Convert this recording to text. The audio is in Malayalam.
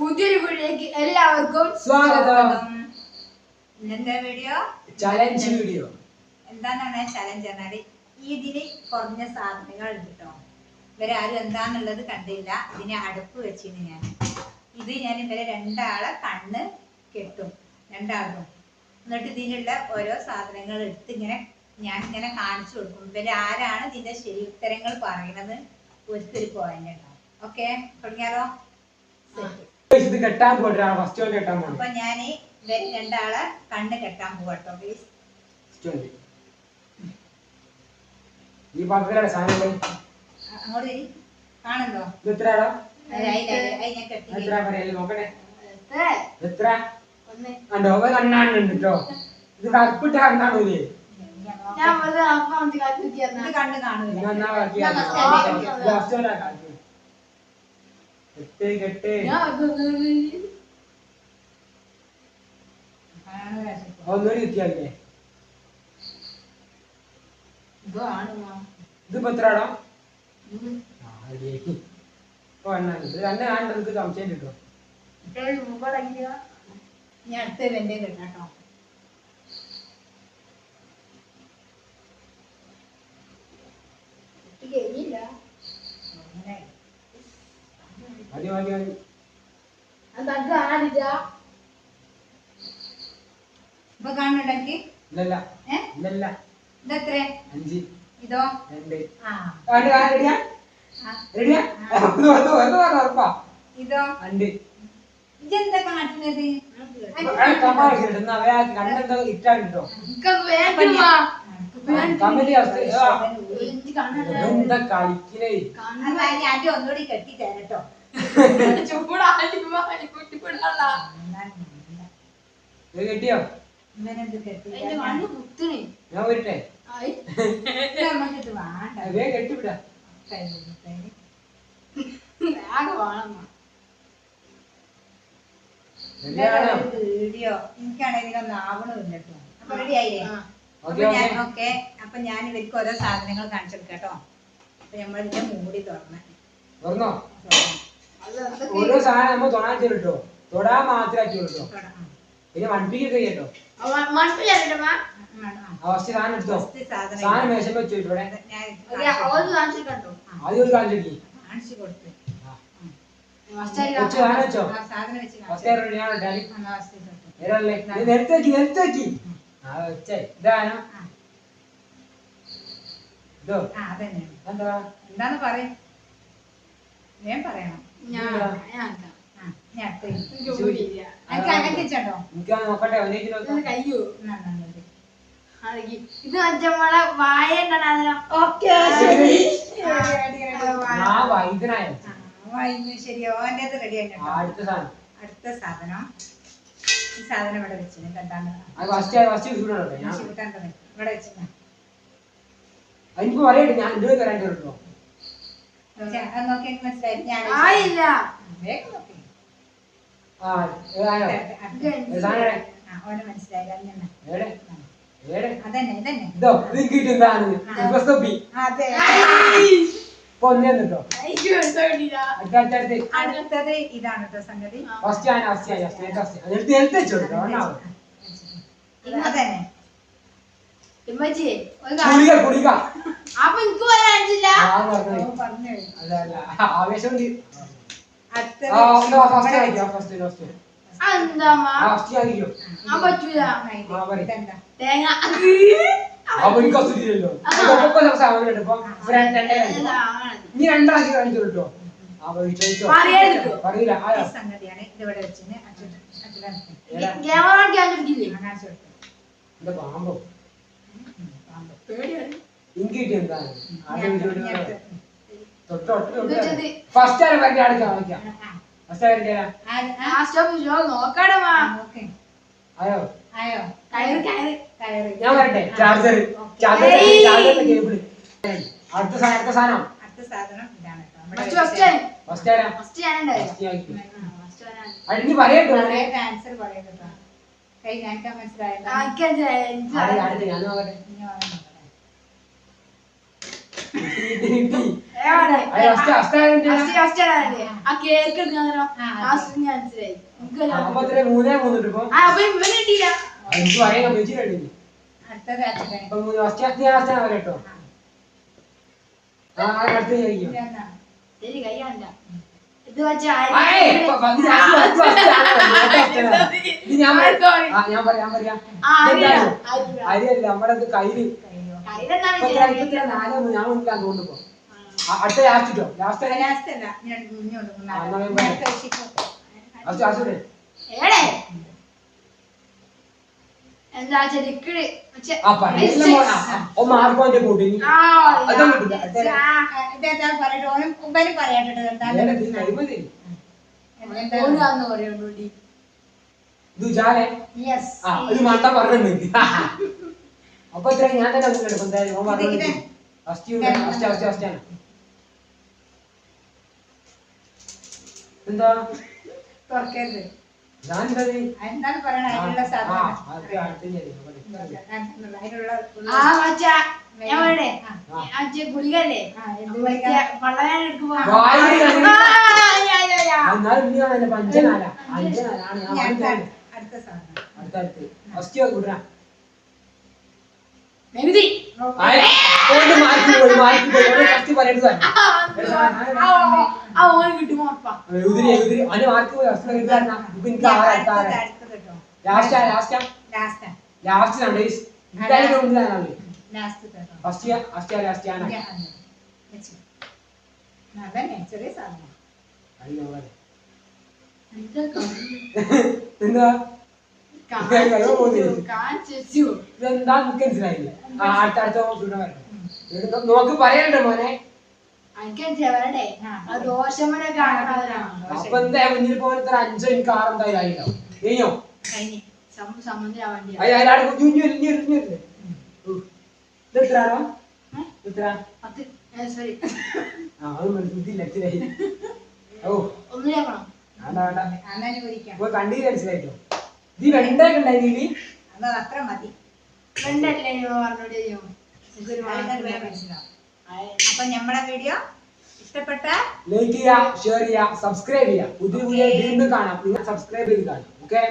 പുതിയൊരു വീഡിയോക്ക് എല്ലാവർക്കും സ്വാഗതം. എന്താ വീഡിയോ? ചലഞ്ച് വീഡിയോ എന്താണെന്നാണ് ചലഞ്ച് എന്നാൽ ഇതിന് കുറഞ്ഞ സാധനങ്ങൾ ഉണ്ട് കേട്ടോ ആരും എന്താന്നുള്ളത് കണ്ടില്ല. ഇതിനെ അടുപ്പ് വെച്ചിന് ഞാൻ. ഇത് ഞാൻ ഇവരെ രണ്ടാളെ കണ്ണ് കെട്ടും. രണ്ടാളും എന്നിട്ട് ഇതിനുള്ള ഓരോ സാധനങ്ങൾ എടുത്ത് ഇങ്ങനെ ഞാൻ ഇങ്ങനെ കാണിച്ചു കൊടുക്കും. ഇവർ ആരാണ് ഇതിന്റെ ശരി ഉത്തരങ്ങൾ പറയണത്? ഒരിക്കൽ പോയിന്റ് ഉണ്ടാവും ഓക്കെ തുടങ്ങിയാലോ? Set. ഇത് കെട്ടാൻ പോയിട്ടാ ഫസ്റ്റ് ഓൾ കെട്ടാൻ പോകണം അപ്പൊ ഞാൻ രണ്ടാളെ കണ്ണ് കെട്ടാൻ പോകട്ടോ പ്ലീസ് ഈ പാത്രത്തിലാണ് സാധനം അങ്ങോട്ട്. കാണുന്നുണ്ടോ? ഇത് എത്രയാടാ എത്ര പറയല്ലേ നോക്കണേ. എത്ര? കണ്ടോ ഒരു കണ്ണാണ്ടുണ്ട് കേട്ടോ ഇത് കറുപ്പിട്ട തന്നാ. ഇത് കണ്ണ് കാണൂല. ഇത് എന്നാ ബാക്കി ഞാൻ first വണ്ടി കെട്ടാം. ഫസ്റ്റ് വണ്ടി കാണിച്ചു കെട്ട് കെട്ട് ഞാൻ വെറുതെ കാണൂല ശരിക്കും. ഒന്നുകൂടി കിട്ടിയാലേ ഇതോ ആണുമാ. ഇതിപ്പോ എത്രയാടാ ഉം. ആ റെഡിയാക്കി ഇപ്പൊ എണ്ണാണ് ഇത് തന്നെ കാണണ്ട എനിക്ക് സംശയം കിട്ടും ഇത്രയും മുമ്പടങ്ങിയ ഞാൻ അടുത്ത വെന്റെ കെട്ടാട്ടോ കുട്ടി ആടില്ല ഇപ്പൊ കാണുന്നുണ്ടെങ്കിൽ? ഇല്ലല്ല. ഏ? ഇല്ലല്ല. ഇതെത്ര? അഞ്ച്. ഇതോ? രണ്ട്. റെഡിയാ റെഡിയാ ഇതോ? രണ്ട്. ഇതെന്താ കാട്ടുന്നത് ഒന്നുകൂടി കെട്ടി. തരട്ടോ കിട്ടിയോ. ഞാൻ വരട്ടെ? കെട്ടിവിടാ. ഇതൊരു വീഡിയോ. എനിക്കാണെങ്കിൽ ഇതിലൊന്നും ആവണമില്ല കേട്ടോ. അപ്പൊ റെഡി ആയില്ലേ ആ. അപ്പൊ ഞാൻ ഓക്കെ. ഓക്കെ. അപ്പൊ ഞാൻ ഇവർക്ക് ഓരോ സാധനങ്ങൾ കാണിച്ചു കൊടുക്കാം കേട്ടോ. അപ്പൊ നമ്മളിതിന്റെ മൂടി തുറന്നോ. എന്തൊക്കെ ഓരോ സാധനം നമ്മൾ തൊടാൻ ചെയ്തിട്ടോ തൊടാ മാത്രമാക്കി കേട്ടോ. പിന്നെ മൺപിക്ക് കഴിയട്ടോ ഫസ്റ്റ് സാധനം എടുത്തോ? സാധനം മേശം വെച്ചു ഇവിടെ? ആദ്യം ഒരു കാണിച്ചു കാണിച്ചു കൊടുത്ത് ഫസ്റ്റ് ആയി വെച്ചു സാധനം വെച്ചോ? ആ സാധനം വെച്ച് ഫസ്റ്റ് കാണിച്ചു റെഡി ഞാൻ ഇട്ടാൽ ആ, എന്നാ first തൊട്ട്. നേരല്ലേ ഇത് നിരത്തി വെക്കി നിരത്തി വെക്കി. ആ. വെച്ചേ. ഇതാനോ ഇതോ? എന്താ എന്താന്ന് പറയും? ഞാൻ പറയണം. ഇത്. മറ്റമ്മളെ വായ ശരിയോ എന്റെ റെഡി ആയിട്ടോ അടുത്ത സാധനം. അടുത്ത സാധനം. ഈ സാധനം ഇവിടെ വെച്ചിട്ടുണ്ട് ഇവിടെ എനിക്ക് പറയട്ടെ ഞാൻ എന്റെ തരാൻ അത് മനസ്സിലായി. ഞാൻ ആയില്ല വേഗം നോക്കി. ആ ഓന് മനസ്സിലായി. അങ്ങനെ എവിടെ എവിടെ അതന്നെ ഇതന്നെ. ഇതോ ഇത് കിട്ടുന്നതാണ് ഉപസ്തപ്പി അതെ. അടുത്ത് അടുത്തത് ഇതാണ് കേട്ടോ സംഗതി. ഫസ്റ്റ് ഞാൻ ഫസ്റ്റ് ഞാൻ ഫസ്റ്റ് ഫസ്റ്റ് എടുത്ത് എടുത്ത് വെച്ചോ കേട്ടോ അതന്നെ. അപ്പൊ എനിക്ക് വരാനില്ല ആ പറഞ്ഞത് ഓൻ പറഞ്ഞു. അല്ല അല്ല. ആവേശം ആ ഒന്ന് ഫസ്റ്റ് ആയിരിക്കും ഫസ്റ്റ് ഫസ്റ്റ് എന്താമ്മാ ആ ഫസ്റ്റ് ആയിരിക്കും. ആ ആ, പറയ്. ഇതെന്താ? തേങ്ങ. അപ്പൊ എനിക്ക് അസുഖില്ലല്ലോ ഇപ്പൊ സാധനം ഉണ്ട്. ഇപ്പൊ രണ്ട് രണ്ടേ കാണിച്ചു. ഇനി രണ്ടാക്കി കാണിച്ചു കേട്ടോ? സംഗതിയാണ് ഇതിവിടെ വെച്ചിന്. അച്ഛൻ അച്ഛൻ ക്യാമറ കാണിച്ചിട്ടില്ലേ കാണിച്ചു കൊടുത്തു എന്താ പാമ്പോ പാമ്പ് പേടിയാണ്. എനിക്ക് കിട്ടി എന്താണ് ആദ്യം ഞാൻ- വീഡിയോ ഞാൻ ഇടുന്നത്. എടുത്ത്. തൊട്ട് തൊട്ട് ഇത് വെച്ചത്. ഫസ്റ്റ് ആരും വരട്ടെ അടുത്ത് കാണിക്കാം ഫസ്റ്റ് ആരും വരട്ടെ ആ, ആ, ആ സ്റ്റോപ്പ് ഷോ ഓക്കേ. ആയോ? ആയോ? കയറ് കയറ്. കയറി. ഞാൻ വരട്ടെ. ചാർജർ. ചാർജർ ഏയ്. അടുത്ത സാധനം അടുത്ത സാധനം. അടുത്ത സാധനം ഇതാണ് ഫസ്റ്റ് ഫസ്റ്റ് ഫസ്റ്റ് ആരാ? ഫസ്റ്റ് ഫസ്റ്റ് ആരാ ആ, ഫസ്റ്റ് ഞാൻ പറയട്ടോ ആൻസർ പറയാം കേട്ടോ. കൈ കാണിക്കാൻ മനസ്സിലായല്ലോ ആക്കി അടുത്ത് അടുത്ത് ഞാൻ നോക്കട്ടെ ഇനി നോക്കട്ടെ. ആ കേക്ക് ആ, ലാസ്റ്റ് ഞാൻ മനസ്സിലായി. എനിക്ക് ആ, അപ്പൊ എത്രയാ? മൂന്നേ മൂന്നിട്ട് ഇപ്പൊ. ആ അപ്പൊ ഇവന് കിട്ടിയില്ല. ആ, എനിക്ക് പറയാൻ വെച്ച് കഴിഞ്ഞു അടുത്തത് ആക്കട്ടെ. അപ്പൊ മൂന്ന് ഫസ്റ്റ് ആക്കി ലാസ്റ്റ് ആണ് കേട്ടോ. ആ. ആ, അടുത്ത് ചോദിക്കും ഇതെന്നാ? ശരി കൈ കണ്ട ഇത് ഞാൻ പറയാം. ആ, ഞാൻ പറയാം. അരിയല്ല നമ്മുടെ ഇത് കയ്യിൽ? നാലോ? ഞാൻ മുന്നിലാണ് തോന്നുന്നു അടുത്ത ലാസ്റ്റ് ഇട്ടോ ലാസ്റ്റ് അല്ല. ഞാൻ മുന്നോട്ട് ലാസ്റ്റ് ലാസ്റ്റ് അപ്പൊ ഇത്ര ഞാൻ തന്നെ ഒന്നും എന്തായാലും ഫസ്റ്റ് ഫസ്റ്റ് ഫസ്റ്റ് ആണ്. എന്താ? തുറക്കരുത്. എന്താണ് പറയണ? സാധനം. അടുത്ത് ഗുളികല്ലേ? എടുക്കുമ്പോ. സാധനം അടുത്ത അടുത്ത് ഫസ്റ്റ് പറയേണ്ടത് ഉറപ്പാ. അടുത്തത് കേട്ടോ. അതെ. എന്താ. ഇതെന്താ? എനിക്ക് മനസ്സിലായില്ല? ആ അടുത്ത അടുത്ത സുഖം വരണം. ഇത് നോക്ക് പറയണ്ട മോനെ. അപ്പൊ എന്താ മുന്നിൽ പോകുന്ന അഞ്ചോ എനിക്ക് ആറ് എന്തായാലും ആയിട്ടോ കഴിഞ്ഞോ. കണ്ടീര് മനസ്സിലായിട്ടോ ഇത് വെണ്ടൊക്കെ ഉണ്ടായി അത്ര മതി. വെണ്ടല്ലേ പറഞ്ഞോട് മനസ്സിലാവും. അപ്പൊ നമ്മുടെ വീഡിയോ ഇഷ്ടപ്പെട്ട ലൈക്ക് ചെയ്യുക ഷെയർ ചെയ്യുക സബ്സ്ക്രൈബ് ചെയ്യുക പുതിയ പുതിയ വീണ്ടും കാണാം. നിങ്ങൾ സബ്സ്ക്രൈബ് ചെയ്ത് കാണാം. ഓക്കെ